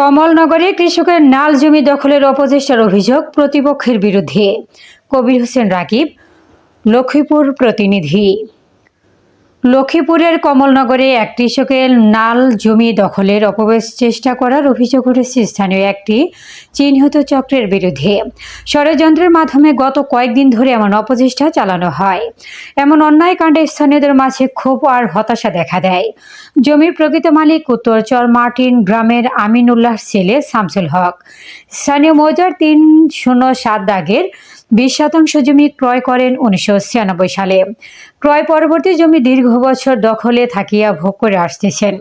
কমলনগরে কৃষকের নাল জমি দখলের অপচেষ্টার অভিযোগ প্রতিপক্ষের বিরুদ্ধে। কবির হোসেন রাকিব লক্ষ্মীপুর প্রতিনিধি। লক্ষ্মীপুরের কমলনগরে এক কৃষকের নাল জমি দখলের অপবেশ চেষ্টা করার অভিযোগ উঠেছে স্থানীয় একটি চিহ্নিত চক্রের বিরুদ্ধে। ষড়যন্ত্রের মাধ্যমে গত কয়েকদিন ধরে এমন অপচেষ্টা চালানো হয়। এমন অন্যায় কাণ্ডে স্থানীয়দের মাঝে ক্ষোভ আর হতাশা দেখা দেয়। জমির প্রকৃত মালিক উত্তরচর মার্টিন গ্রামের আমিনুল্লাহ ছেলে শামসুল হক। স্থানীয় মৌজার তিন শূন্য সাত দাগের বিশ শতাংশ জমি ক্রয় করেন উনিশশো ছিয়ানব্বই সালে। ক্রয় পরবর্তী জমি দীর্ঘ বছর দখলে থাকিয়া ভোগ করে আসতেছেন।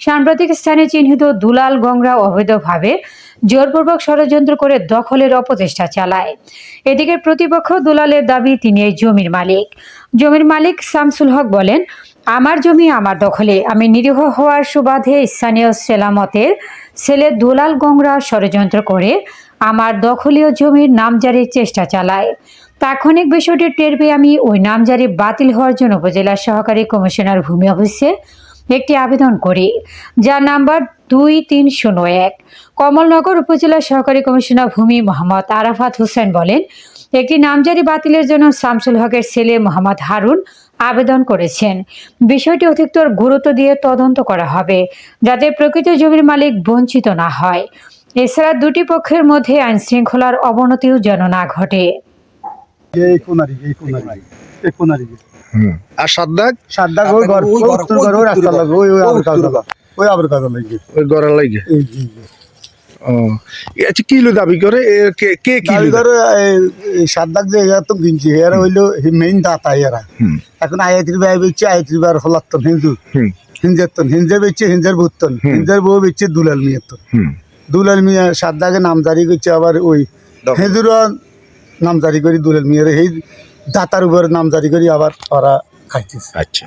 সাম্প্রতিক স্থানে চিহ্নিত দুলাল গংরা অবৈধভাবে জোরপূর্বক ষড়যন্ত্র করে দখলের অপচেষ্টা চালায়। এদিকে প্রতিপক্ষ দুলালের দাবি, তিনি এই জমির মালিক। জমির মালিক শামসুল হক বলেন আমার জমি আমার দখলে। আমি নিরীহ হওয়ার সুবাদে স্থানীয় সেলামতের ছেলে দুলাল গংরা ষড়যন্ত্র করে আমার দখলীয় জমির নামজারির চেষ্টা চালায়। তাৎক্ষণিক বিষয়টি টের পেয়ে আমি ওই নামজারি বাতিল হওয়ার জন্য উপজেলা সহকারী কমিশনার ভূমি অফিসে একটি আবেদন করি, যার নাম্বার দুই তিন শূন্য এক। কমলনগর উপজেলা সহকারী কমিশনার ভূমি মোহাম্মদ আরাফাত হোসেন বলেন একটি নামজারি বাতিলের জন্য শামসুল হকের ছেলে মোহাম্মদ হারুন আবেদন করেছেন। বিষয়টি অধিকতর গুরুত্ব দিয়ে তদন্ত করা হবে যাতে প্রকৃত জমির মালিক বঞ্চিত না হয়। এছাড়া দুটি পক্ষের মধ্যে আইন শৃঙ্খলার অবনতিও যেন না ঘটে। আর সাদ্দাক? সাদ্দা ওই ঘর ওই ঘর ওই রাস্তা ওই ওই ওই আবার লাগে ওই গড়ার লাগে ও। আচ্ছা কি লো দাবি করে? কে কে দাবি করে এই সাদ্দাক যে এরা তো কিনছে এরা হইল মেইন দাতা এরা। এখন আয়াতির ব্যয় বেচছে আয়াতির বার হলাত্তন হিন্দু। হিঞ্জের হিঞ্জে বেচছে হিঞ্জের ভুত্তন। হিঞ্জের বউ বেচছে দুলাল মিয়ার তন। দুলাল মিয়া সাদ্দাকে নামজারি করছে আবার ওই হেঁদুরা নামজারি করি দুলাল মিয়ার এই দাতার উপরে নামজারি করি আবার ওরা খাইতেছে। আচ্ছা।